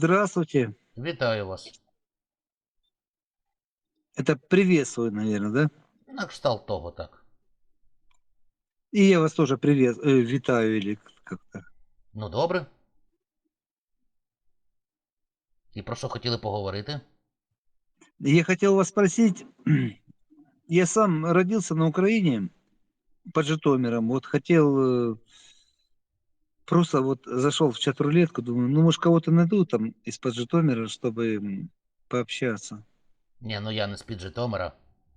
Здравствуйте. Вітаю вас. Это приветствую, наверное, да? На кшталт того, так. И я вас тоже привет, э, витаю или как-то. Ну, добре. І про що хотіли поговорити? Я хотел вас спросить, я сам родился на Украине, под Житомиром, вот хотел, э, просто вот зашел в чат-рулетку, думаю, ну, может, кого-то найду там из-под Житомира, чтобы пообщаться. Ні, ну я не з-під Житомира.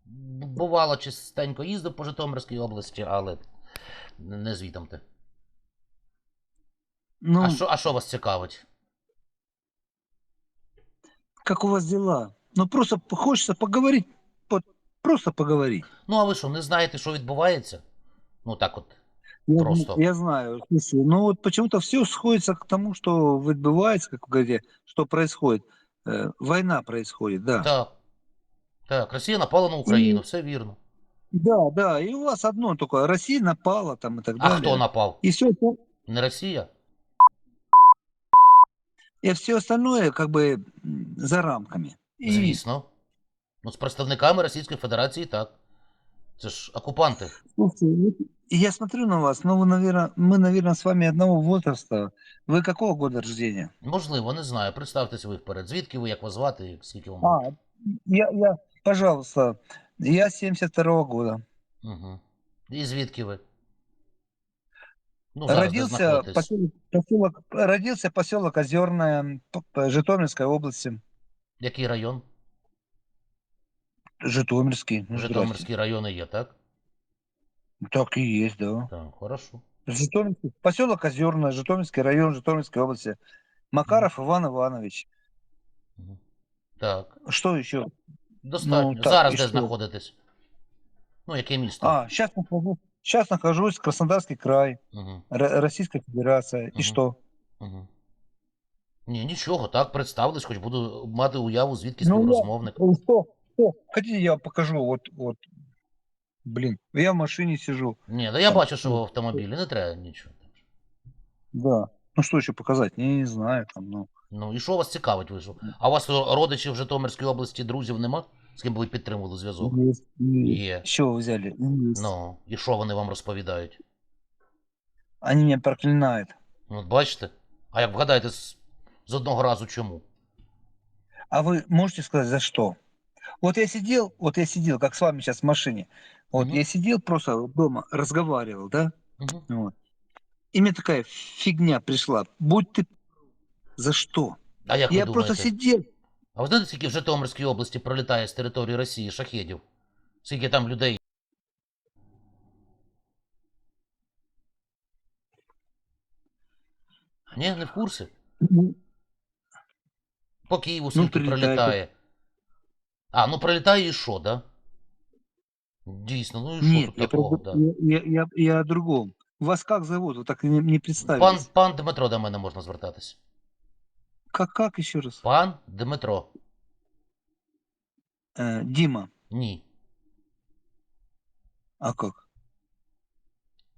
Б- Бувало, частенько їздив по Житомирській області, але не не звітом ти. Ну, А що, а що вас цікавить? как у вас дела? Ну, просто хочется поговорить, вот, просто поговорить. Ну, а ви що, не знаєте, що відбувається? Ну так от Я, зн- Просто. я знаю. Слушай, ну вот почему-то все сходится к тому, что отбывается, как вы говорите, что происходит. Э, война происходит, да. Так. Так, Росія напала на Україну, все вірно. Да, да. И у вас одно только Россия напала там и так А далее. хто напав? И все, Не Росія? и все остальное как бы м, за рамками. И- Звісно. Ну, з представниками Російської Федерації так. Це ж окупанти. Слушайте, вот и я смотрю на вас, ну вы, наверное, мы, наверное, с вами одного возраста. Вы какого года рождения? Можливо, не знаю. Представтеся ви вперед. Звідки ви, як вас звати, скільки вам А, я, я, пожалуйста, я 72 года. Угу. І звідки ви? Ну, зараз де родился знаходитесь? поселок, поселок- родился поселок Озерное П- П- Житомирской области. Який район? Житомирский. ну, здрасте. Житомирський район і є, так? Так и есть, да. Так, хорошо. Житомирский, поселок Озерное, Житомирский район Житомирской области. Макаров Иван Иванович. Угу. Так, Что еще? достатньо. Ну, так, зараз і де що? знаходитесь? Ну, яке місто? А, сейчас нахожусь, сейчас нахожусь в Краснодарский край, Угу. Р- Российская Федерация. И Мгм. что? Угу. Ні, нічого, так, представились, хоч буду мати уяву, звідки Ну, я- співрозмовник. Ну, Что? Что? Хотите, я вам покажу? Вот, вот. Блин, я в машине сижу. Ні, да я бачу, що ви в автомобілі, не треба нічого. Да. Ну что еще показать? Я не знаю. Там, ну. Ну і що вас цікавить, ви що? А у вас родичів в Житомирській області, друзів нема? З ким ви підтримували зв'язок? Є. Чего вы взяли? Ну, і що вони вам розповідають? Они меня проклинают. Ну, от бачите? А як вгадаєте з, з одного разу чому? А вы можете сказать, за что? Вот я сидел, вот я сидел, как с вами сейчас в машине. Вот Мгм. я сидел просто дома, разговаривал, да? Угу. Вот. И мне такая фигня пришла. Будь ты... За что? А як я ви просто думаєте? сидел. А ви знаєте, скільки в Житомирській області пролітає з території Росії шахедів? Скільки там людей? Ні, не в курсі. Ну, По Києву Ну, скільки прилітає. пролітає. А, ну пролітає і що, да? Дійсно, ну і що Нет, тут я, такого, про- да. я, я, я, я о другом. Вас как зовут? Вы так и не, не Пан, представились. пан Дмитро до мене можна звертатись. Как, как еще раз? Пан Дмитро. Э, Дима. Ні. А как?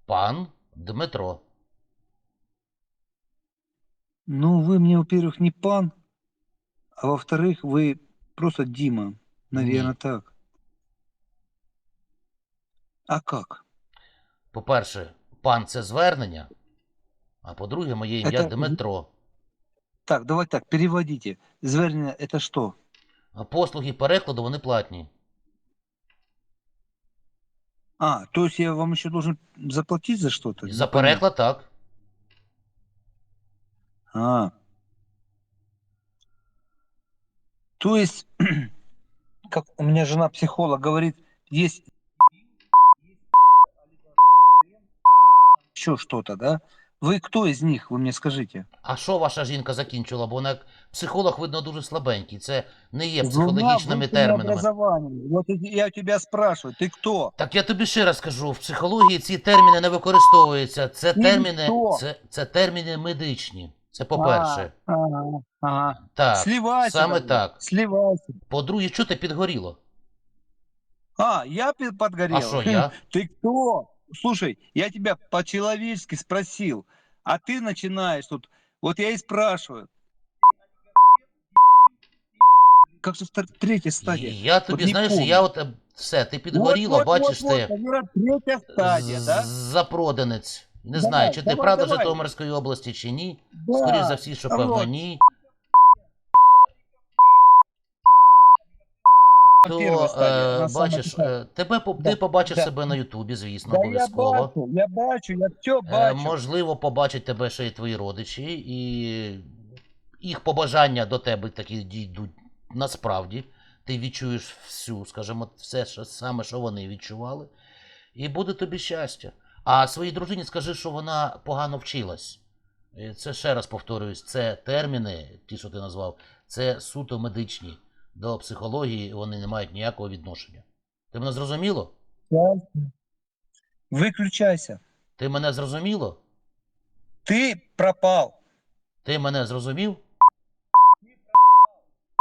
Пан Дмитро. Ну, вы мне, во-первых, не пан, а во-вторых, вы просто Дима. Наверное, Ні. так. А как? По-перше, пан це звернення. А по-друге, моє ім'я Це- Дмитро. Так, давай так, переводите. Звернение это что? А послуги перекладу вони платні. А, то есть я вам еще должен заплатить за что-то? І Не За понял. переклад так. А. То есть, как у меня жена психолог говорит, есть еще что-то, да? Вы кто из них, вы мне скажите? А що ваша жінка закінчила? Бо вона як психолог, видно, дуже слабенький. Це не є С двумя психологічними высшими термінами. образованиями. Вот я у тебя спрашиваю, ты кто? Так я тобі ще раз кажу, в психології ці терміни не використовуються. Це Ти терміни, хто? це, це терміни медичні. Це по-перше. А, ага, ага. Так. Сливайся. саме давай, так. Сливайся. По-друге, що ти підгоріло? А, я пи- подгорел. А що я? Ты кто? Слушай, я тебя по-человечески спросил, а ты начинаешь тут. Вот я и спрашиваю. как же третья стадия? Я тобі, не знаєш, помню. я от е, все, ти підгоріло, Вот, вот, бачиш вот, ти. вот, наверное, третья стадия, да? Запроданець. Не Давай, знаю, чи ти давай, правда давай. Житомирської області чи ні. Да, Скоріше за всі, що певно ні. То, стадия, е, бачиш, е, тебе Да, ти побачиш да. себе на Ютубі, звісно, Да я обов'язково. бачу, я бачу, я все бачу. Можливо, побачать тебе ще й твої родичі, і їх побажання до тебе такі дійдуть насправді. Ти відчуєш всю, скажімо, все що, саме, що вони відчували, і буде тобі щастя. А своїй дружині скажи, що вона погано вчилась. Е, Це ще раз повторююсь, це терміни, ті, що ти назвав, це суто медичні. До психології вони не мають ніякого відношення. Ти мене зрозуміло? Счастье. Выключайся. Ти мене зрозуміло? Ты пропал. Ти мене зрозумів?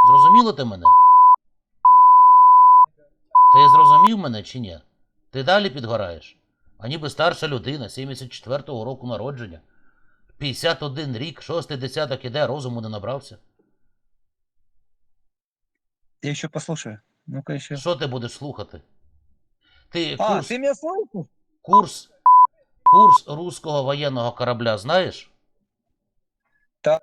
Зрозуміло ти мене? Ти зрозумів мене чи ні? Ти далі підгораєш? А ніби старша людина, 74-го року народження. 51 рік, шостий десяток іде, розуму не набрався. Я еще послушаю. Ну-ка еще. Що ти будеш слухати? Ти А, курс, ты меня слышишь? курс, курс руського воєнного корабля знаєш? Так.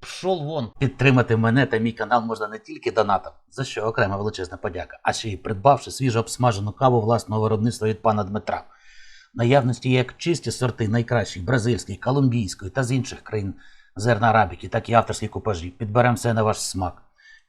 Пшов вон. Підтримати мене та мій канал можна не тільки донатом, за що окрема величезна подяка, а ще й придбавши свіжо обсмажену каву власного виробництва від пана Дмитра. В наявності є як чисті сорти найкращих бразильської, колумбійської та з інших країн зерна арабіки, так і авторські купажі. Підберемо все на ваш смак.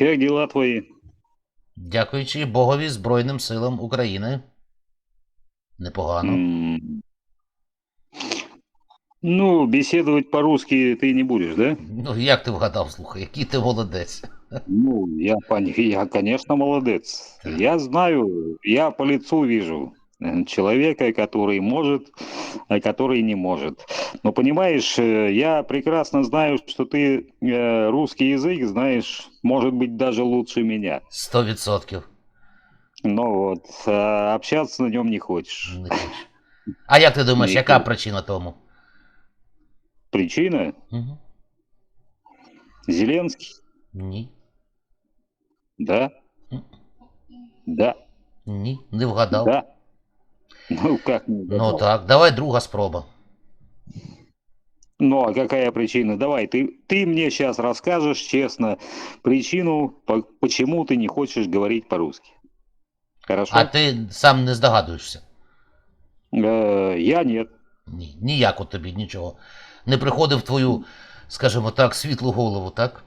Как дела твои? Дякуючи Богові Збройним силам України. Непогано. М. Ну, беседовать по-русски ты не будешь, да? Ну, як ти вгадав, слухай, який ти молодець. Ну, я, пон- я, конечно, молодец. Так. Я знаю, я по лицу вижу человека, который может, а который не может. Но понимаешь, э, я прекрасно знаю, что ты э, русский язык знаешь, может быть, даже лучше меня. Сто відсотків. Но вот а общаться на нем не хочешь. Не хочу. А як ти думаєш, Ні. яка причина тому? Причина? Угу. Зеленский? Ні. Да? М. Да. Ні, не вгадав. Да. Ну, как не Ну угадал? так, давай друга спроба. Ну, а какая причина? Давай, ты, ты мне сейчас расскажешь честно причину, по- почему ты не хочешь говорить по-русски. Хорошо? А ти сам не здогадуєшся. Э, я нет. Ні, ніяко тобі нічого. Не приходив в твою, скажімо так, світлу голову, так?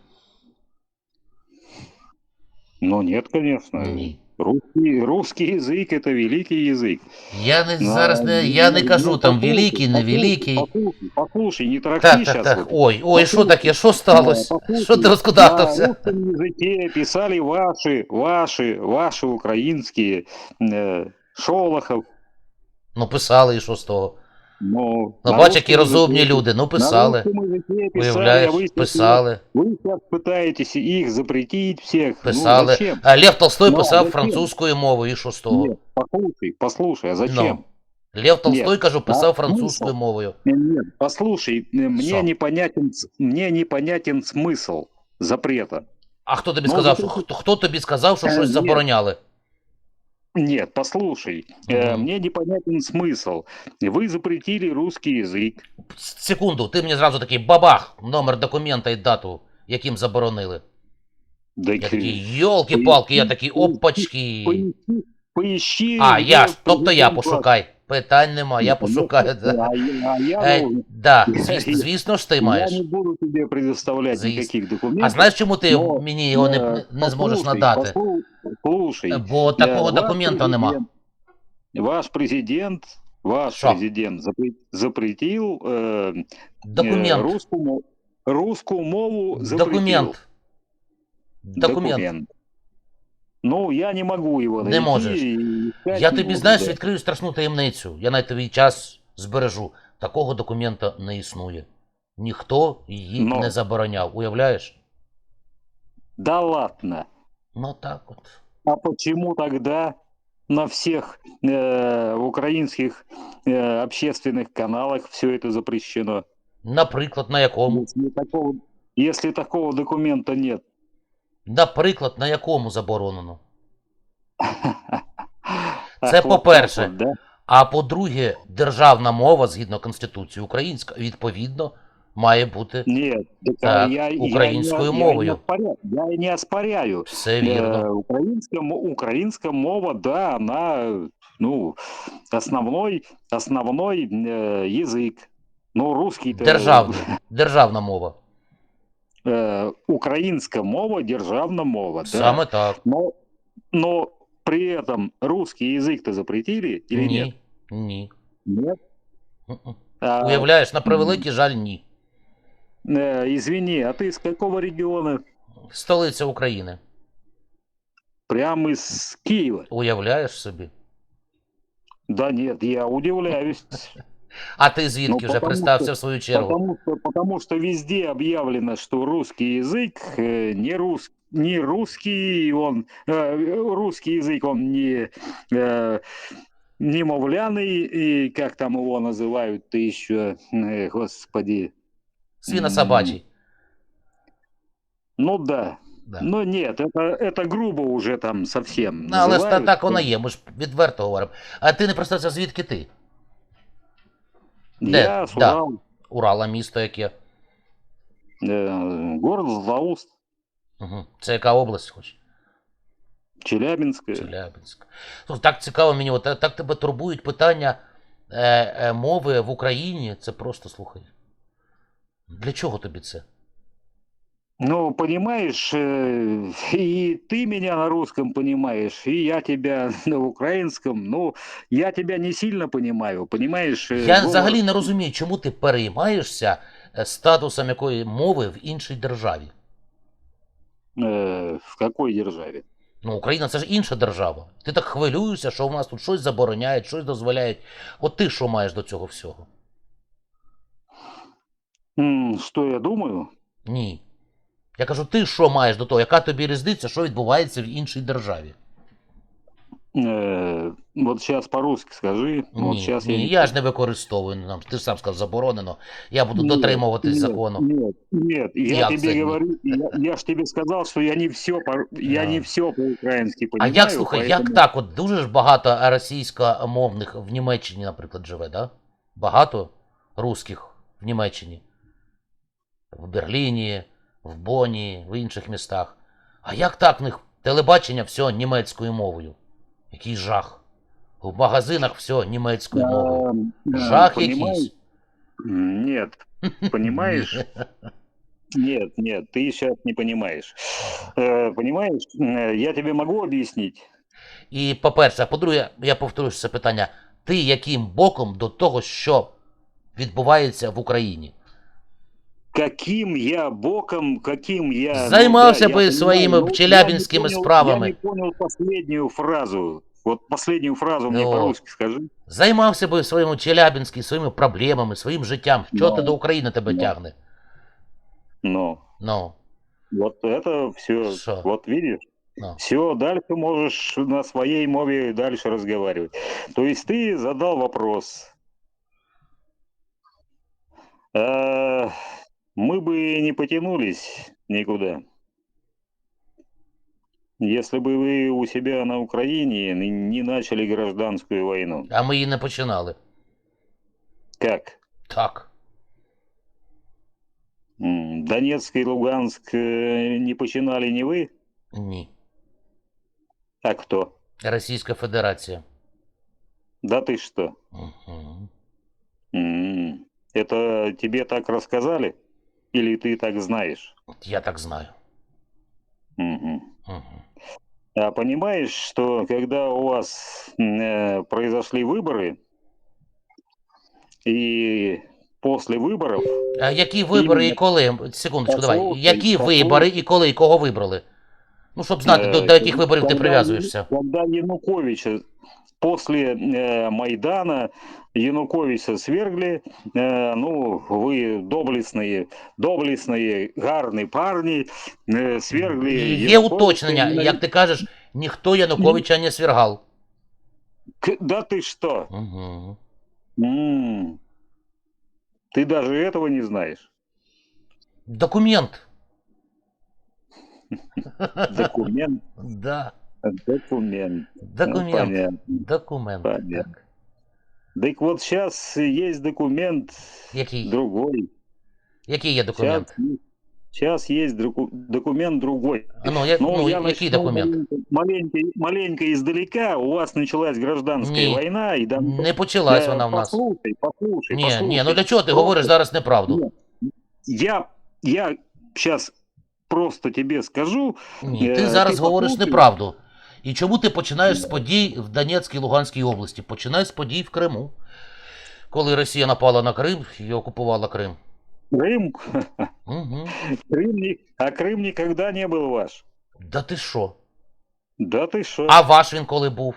Ну, нет, конечно. Ні. Русский, русский язык – это великий язык. Я не Ну, зараз не, я не ну, кажу ну, там послушай, великий, не послушай, великий. Послушай, послушай, не трахти Так, так, сейчас. так. Ой, ой, що таке? Що сталося? Послушай, Що ти На розкудахтався? русском языке писали ваши, ваши, ваши украинские э, Шолохов. Ну, писали, і що з того? Ну, Ну, на бач, які русском розумні языке- люди. Ну, На писали. русском языке писали, Уявляєш, а вы, сейчас- писали, вы сейчас пытаетесь их запретить всех. Ну, писали. зачем? А Лев Толстой Ну, а писав зачем? французькою мовою, і що з того? Нет, послушай, послушай, а зачем? Лев Толстой, Ні. кажу, писав А французькою смисл? мовою. Нет, послушай, э, мне Что? непонятен, с- мне непонятен смысл запрета. А хто тобі Ну, сказав, ви що тут- хто, хто тобі сказав, що Е, щось ні. забороняли? Нет, послушай, э, Мгм. мне непонятен смысл. Вы запретили русский язык. Секунду, ти мені зразу такий бабах, номер документа і дату, яким заборонили. Да Я к- такий, йолки-палки, я такий, опачки. Поищи, поищи. А, где я ж, тобто я президент пошукай. Питань нема, я Ну, пошукаю. А Да. я, а я, Е, должен- да, Я- звісно, звісно ж ти я маєш. не буду тебе предоставлять Звісно. никаких документов. А знаєш, чому ти но, мені його не, э, не зможеш послушай, надати? послу- Послушай, Бо э, такого ваш документа нема. президент- Ваш президент, ваш Шо? президент запре- запретил э, э, Документ. русскую, мо- русскую мову запретил. Документ. Документ. Ну, я не могу его Не найти. можеш. и искать Я не тобі, буду, знаєш, да. відкрию страшну таємницю. Я на твій час збережу. Такого документа не існує. Ніхто її Ну. не забороняв. Уявляєш? Да ладно. Ну так от. А почему тогда на всех э, украинских э, общественных каналах все это запрещено? Наприклад, на якому? Если такого, если такого документа нет. Наприклад, на якому заборонено? Ах, Це вот по-перше. так вот, да? А по-друге, державна мова згідно Конституції українська, відповідно, має бути Нет, так, Так, я, я, українською я, мовою. Я, не оспоряю, я и не оспоряю. все Э, вірно. украинская, мо- украинская мова, да, она, ну, основной, основной э, язык. Ну, русский Державна, державна мова. Э, українська мова, державна мова, да. Саме так. Но, но при этом русский язык-то запретили или ні. нет? Ні. Нет. Мгм. А, Уявляєш, на превеликий жаль, ні. э, извини, а ты из какого региона? Столиця України. Прямо из Киева. Уявляєш собі? Да нет, я удивляюсь. А ти звідки Ну, вже потому представся що- в свою чергу? Потому что, потому что везде объявлено, что русский язык э, не, рус, не русский, он э, русский язык, он не э, немовляный, и как там его называют-то еще, э, господи. Свіна собачий. Ну да. Да. Но нет, это, это грубо уже там совсем. Ну, але ж та- называют. так воно є, ми ж відверто говоримо. А ти не представся, звідки ти? Де? Я з Да. Урала, Урала, місто яке. Е, город Златоуст, Угу. Це яка область хоч? Челябинская. Челябинськ. Слухай, Так цікаво мені, от, е, так тебе турбують питання е, е, мови в Україні. Це просто слухай. Для чого тобі це? Ну, понимаешь, э, и ты меня на русском понимаешь, и я тебя на украинском. Ну, я тебя не сильно понимаю, понимаешь? э, Я говор- взагалі не розумію, чому ти переймаєшся е, статусом якої мови в іншій державі. Э, в какой державе? Ну, Україна це ж інша держава. Ти так хвилюєшся, що в нас тут щось забороняють, щось дозволяють. От ти що маєш до цього всього? М, Что я думаю? Ні. Я кажу, ти що маєш до того? Яка тобі різниця, що відбувається в іншій державі? Э, вот сейчас по-русски скажи. Ні, сейчас ні, не- я ж не використовую. Нам ти ж сам сказав, заборонено. Я буду Нет, дотримуватись нет, закону. Нет, нет, я Як тебе це ні? говорю, я, я ж тебе сказал, что я не все, я Да. не все по-украински А як слухай, як так? От дуже ж багато російськомовних в Німеччині, наприклад, живе, да? Багато русських в Німеччині. В Берліні, в Боні, в інших містах. А як так в них телебачення все німецькою мовою? Який жах. В магазинах все німецькою мовою. Эм, э, Жах понимаешь? якийсь. М, Нет, понимаешь? Нет, нет, ты сейчас не понимаешь. Э, Понимаешь, э, я тебе могу объяснить? І по-перше, а по-друге, я повторюю це питання. Ти яким боком до того, що відбувається в Україні? Каким я боком, каким я... ну Займался я бы понимаю, своими но челябинскими я не понял- справами. Я не понял последнюю фразу. Вот последнюю фразу мне Ну. по-русски скажи. Займався би своєму Челябінській, своїми проблемами, своїм життям. Чого Ну, ти до України тебе ну. тягне? Но Ну, вот это все, Шо? вот видишь? ну. Все, дальше можешь на своей мове дальше разговаривать. То есть ты задал вопрос. Э, Мы бы не потянулись никуда, если бы вы у себя на Украине не не начали гражданскую войну. А ми її не починали. Как? Так. М, Донецк и Луганск э, не починали не вы, Ні. а кто? Російська Федерація. Да ты что? Угу. М, Это тебе так рассказали? Или ты так знаешь? Я так знаю. Мгм. Угу. А понимаешь, что когда у вас м, э, произошли выборы, и после выборов, А які вибори і Іменно. коли? Секундочку, давай. Послухай, Які послухай. вибори і коли, і кого вибрали? Ну, щоб знати, до, Э, до яких виборів ти когда прив'язуєшся. Яну- Когда Януковича после э, Майдана Януковича свергли, э, ну, вы доблестные, доблестные, гарні парні, э, свергли Є Януковича уточнення, і як ти кажеш, ніхто Януковича не свергав. К- Да ты что? Угу. М. Ты даже этого не знаешь. Документ. Документ, Да. документ. Ну, Документ. понятно. Документ. Понятно. Так. Так вот сейчас есть документ Який? другой. Який є документ? Сейчас, есть документ другой. А ну, я, ну, я який начну документ? маленько, маленько, издалека. У вас началась гражданская Не. война. И там, Не почалась Э, вона в нас. Послушай, послушай, Ні, послушай. ні, ну для чого ти говориш зараз неправду? Ні. Я, я сейчас просто тебе скажу. Ні, Е, ти зараз ти говориш послухай. неправду. І чому ти починаєш з подій в Донецькій Луганській області? Починай з подій в Криму. Коли Росія напала на Крим і окупувала Крим. Крым, Угу. Крым, не- а Крым никогда не был ваш. Да ти що? Да ты что? А ваш він коли був?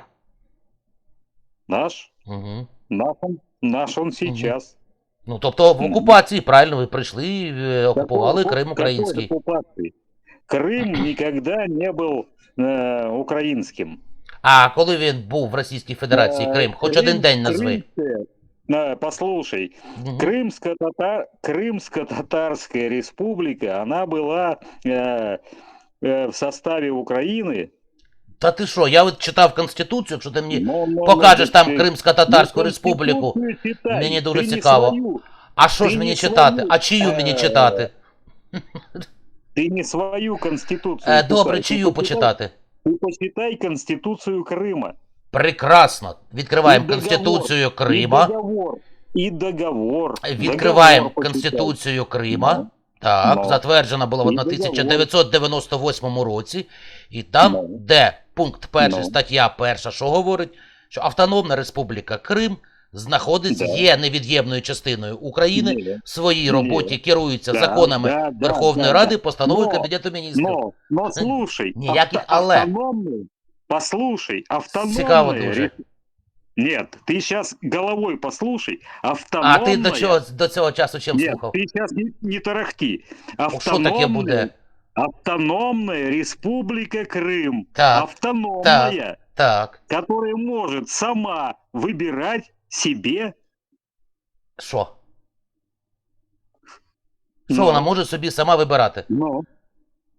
Наш? Угу. Наш он, наш он сейчас. Ну, тобто в Мгм. окупації, правильно, ви прийшли і е, окупували Какой- Крим какой український. оккупации? Крым никогда не был э, украинским. А коли він був в Російській Федерації, Э, Крим, хоч Крым- один день назви. Крымская- э, послушай, Мгм. Крымско-татар, Крымско-татарская республика, она была э, э, в составе Украины. Та ти що, я от читав Конституцію, якщо ти мені но- но- покажеш но там ты- Кримсько-Татарську ну, республіку. Конституцию читай, Мені дуже ты не цікаво. свою- А що ти ж мені не читати? свою, А чию мені е, читати? Ты не свою конституцию. Е, добре, читай, чию ты почитай- почитати? Ты почитай конституцию Крыма. Прекрасно. Відкриваємо І договор, Конституцію И Крима. договор. И договор. Відкриваємо Договор почитай. Конституцію Крима. Ну, Так, Ну. затверджена була в І договор. 1998 році. І там, Ну. де пункт перший, Ну. стаття перша, що говорить, що Автономна Республіка Крим знаходиться, Да. є невід'ємною частиною України. Не, В своїй Ні. роботі керуються Да, законами да, да, Верховної да, Ради, да. постановою Но- Кабінету міністрів. Но, но слушай, Ніяких авто- але. автономные, послушай, автономные... Цікаво дуже. ре- Нет, ты сейчас головой послушай, А автономная... ти до чого до цього часу чим Нет, слухав? ты сейчас не, не тарахти. Ну, Що таке буде? Автономная, автономная республика Крым. Так, автономная, так. которая может сама выбирать себе... Що? Ну. Що вона може собі сама вибирати? Ну,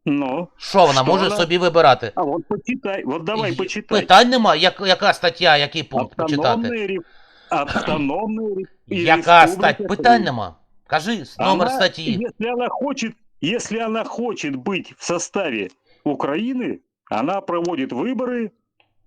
ну, Що вона Що може вона- собі вибирати? а вот почитай, вот давай І- почитай. Питань нема, як, яка стаття, який пункт почитати? Автономная, ре- автономная ре- Яка республика стаття? Питань Крым. нема. Кажи номер Она, статті. Если она хочет, если она хочет быть в составе Украины, она проводит выборы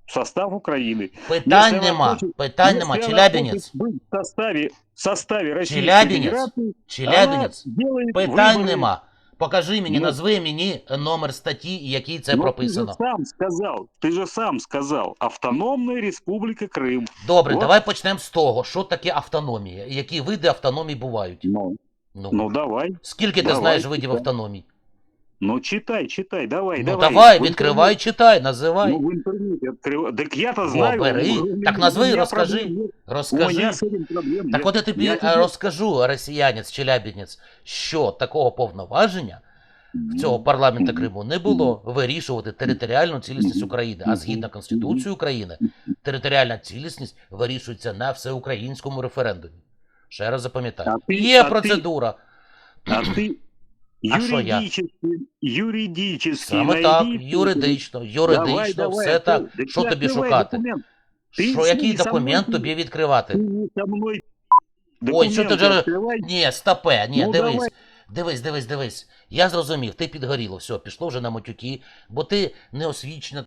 в состав Украины. Питань Если вона нема. хоче- Питань Если нема. она Челябинець. хочет быть в составе, в составе Российской Челябинец. Федерации, Челябинець. она делает Питань выборы. нема. Покажи мені, Ну. назви мені номер статті, і який це Но прописано. Ты же сам сказал, ты же сам сказал, автономная республика Крым. Добре, От. давай почнемо з того, що таке автономія, і які види автономії бувають. Ну, Ну, ну давай, скільки ти давай, знаєш видів читай. автономії? ну читай, читай, давай, Ну давай. давай, В відкривай, интернете- читай, називай. Ну, в интернете открывай. Так я-то О, знаю. бери. у меня- Так назви, у меня розкажи. проблем нет. У Розкажи. меня с этим проблем Так нет. от я тобі Я е, тебе- розкажу, росіянець, челябінець, що такого повноваження в цього парламенту Криму не було вирішувати територіальну цілісність України. А згідно Конституції України, територіальна цілісність вирішується на всеукраїнському референдумі. Ще раз запам'ятай. А ти- Є а ти- процедура. А ты А що я? юридически, юридически Саме так, найди- юридично, Давай, юридично, давай, все а так. ты- Що ты тобі открывай шукати? документ. Ти Що, з який ним со документ мною- тобі відкривати? Ты не со мной Ой, що ти документы вже- открывай. Ні, стопе, ні, Ну, дивись. давай. Дивись, дивись, дивись. Я зрозумів, ти підгоріло, все, пішло вже на матюки, бо ти неосвічена.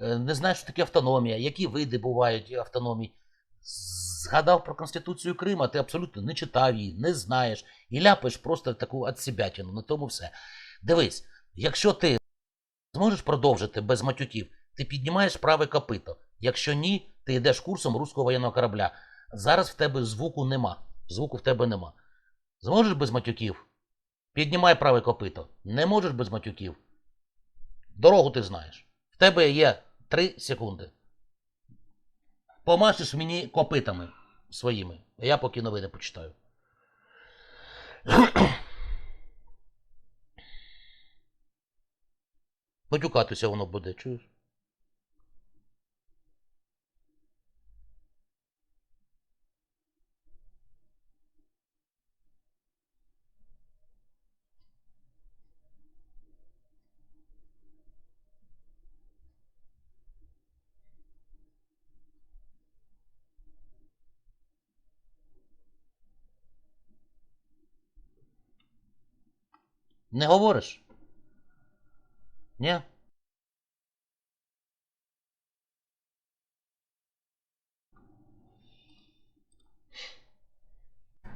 Е, Не знаєш, що таке автономія, які види бувають автономій. Згадав про Конституцію Крима, ти абсолютно не читав її, не знаєш і ляпаєш просто таку отсебятину, на тому все. Дивись, якщо ти зможеш продовжити без матюків, ти піднімаєш праве копито. Якщо ні, ти йдеш курсом руського воєнного корабля. Зараз в тебе звуку нема. Звуку в тебе нема. Зможеш без матюків? Піднімай праве копито. Не можеш без матюків. Дорогу ти знаєш. В тебе є 3 секунди. Помашеш мені копитами своїми. А я поки новини почитаю. Матюкатися воно буде, чуєш? Не говориш? Ні?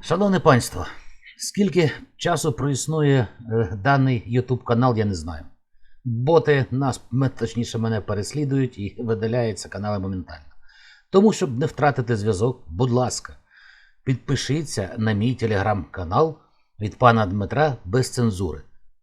Шановне панство, скільки часу проіснує е, даний YouTube канал, я не знаю. Боти нас, точніше, мене переслідують і видаляються канали моментально. Тому, щоб не втратити зв'язок, будь ласка, підпишіться на мій телеграм-канал від пана Дмитра без цензури,